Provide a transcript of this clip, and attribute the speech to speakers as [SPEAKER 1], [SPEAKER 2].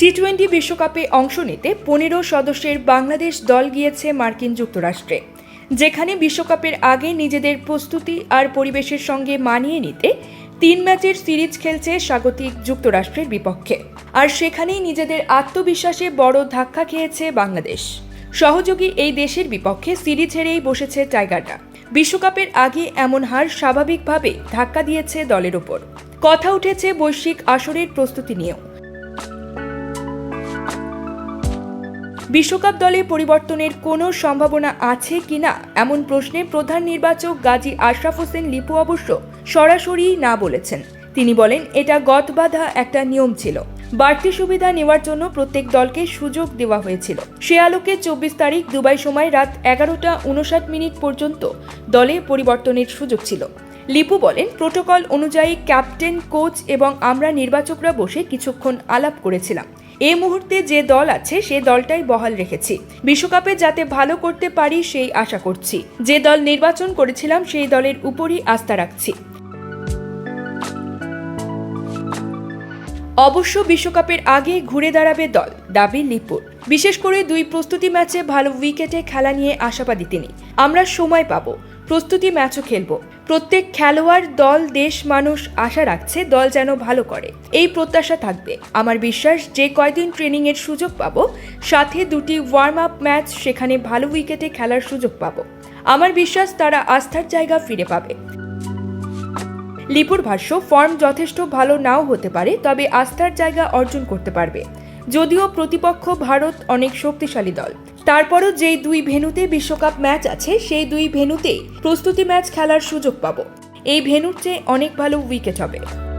[SPEAKER 1] T twenty বিশ্বকাপে অংশ নিতে পনেরো সদস্যের বাংলাদেশ দল গিয়েছে মার্কিন যুক্তরাষ্ট্রে, যেখানে বিশ্বকাপের আগে নিজেদের প্রস্তুতি আর পরিবেশের সঙ্গে মানিয়ে নিতে তিন ম্যাচের সিরিজ খেলছে স্বাগতিক যুক্তরাষ্ট্রের বিপক্ষে। আর সেখানেই নিজেদের আত্মবিশ্বাসে বড় ধাক্কা খেয়েছে বাংলাদেশ। সহযোগী এই দেশের বিপক্ষে সিরিজ হেরেই বসেছে টাইগাররা। বিশ্বকাপের আগে এমন হার স্বাভাবিকভাবে ধাক্কা দিয়েছে দলের ওপর। কথা উঠেছে বৈশ্বিক আসরের প্রস্তুতি নিয়েও। বিশ্বকাপ দলে পরিবর্তনের কোনো সম্ভাবনা আছে কিনা? এমন প্রশ্নে প্রধান নির্বাচক গাজী আশরাফ হোসেন লিপু অবশ্য সরাসরি না বলেছেন। তিনি বলেন, এটা গতবাধা একটা নিয়ম ছিল। বাড়তি সুবিধা নেওয়ার জন্য প্রত্যেক দলকে সুযোগ দেওয়া হয়েছিল। সে আলোকে চব্বিশ তারিখ দুবাই সময় রাত এগারোটা উনষাট মিনিট পর্যন্ত দলে পরিবর্তনের সুযোগ ছিল। লিপু বলেন, প্রোটোকল অনুযায়ী ক্যাপ্টেন, কোচ এবং আমরা নির্বাচকরা বসে কিছুক্ষণ আলাপ করেছিলাম। এই মুহূর্তে যে দল আছে, সে দলটাই বহাল রেখেছি। বিশ্বকাপে যাতে ভালো করতে পারি, সেই আশা করছি। যে দল নির্বাচন করেছিলাম, সেই দলের উপরই আস্থা রাখছি। অবশ্য বিশ্বকাপের আগে ঘুরে দাঁড়াবে দল, দাবি লিপুর। বিশেষ করে দুই প্রস্তুতি ম্যাচে ভালো উইকেটে খেলা নিয়ে আশাবাদী তিনি। আমরা সময় পাবো। প্রস্তুতি ম্যাচও খেলব। প্রত্যেক খেলোয়াড় দল, দেশ, মানুষ আশা রাখছে দল যেন ভালো করে। এই প্রত্যাশা থাকবে। আমার বিশ্বাস, যে কয়দিন ট্রেনিংয়ের সুযোগ পাবো, সাথে দুটি ওয়ার্ম আপ ম্যাচ, সেখানে ভালো উইকেটে খেলার সুযোগ পাবো। আমার বিশ্বাস, তারা আস্থার জায়গা ফিরে পাবে। লিপুর ভাষ্য ফর্ম যথেষ্ট ভালো নাও হতে পারে, তবে আস্থার জায়গা অর্জন করতে পারবে। যদিও প্রতিপক্ষ ভারত অনেক শক্তিশালী দল। তারপরও যেই দুই ভেনুতে বিশ্বকাপ ম্যাচ আছে, সেই দুই ভেনুতেই প্রস্তুতি ম্যাচ খেলার সুযোগ পাব। এই ভেনুর চেয়ে অনেক ভালো উইকেট হবে।